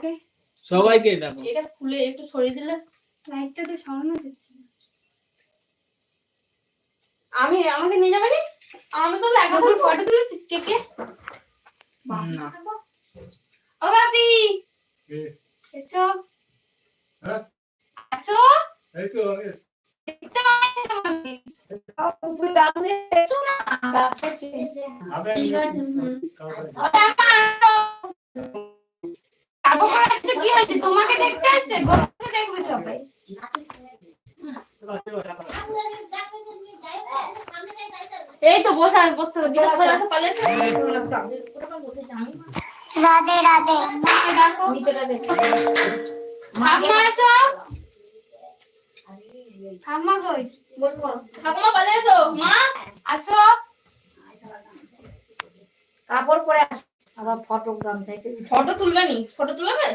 হ্যাঁ সবাইকে ডাকো এটা খুলে একটু সরিয়ে দিলে? লাইটটা তো সরানো যাচ্ছে আমি আমাকে নিয়ে যাবে নি? আমি তো একা ফটো তুলেছিস কে কে? না। ও বাবি কে? এসো। হ্যাঁ? আসো। এই তো তোমাকে। আমি কি হয়েছে? তোমাকে দেখতে আসছে? দেখবে সবাই। এই তো বসে বসতে রাধে রাধে। ঠাম্মা আসো ঠাম্মা কই? মা। আসো। কাপড় পরে আস। আবার ফটোগ্রাম চাইতে ফটো তুলবে নি? ফটো তুলবে?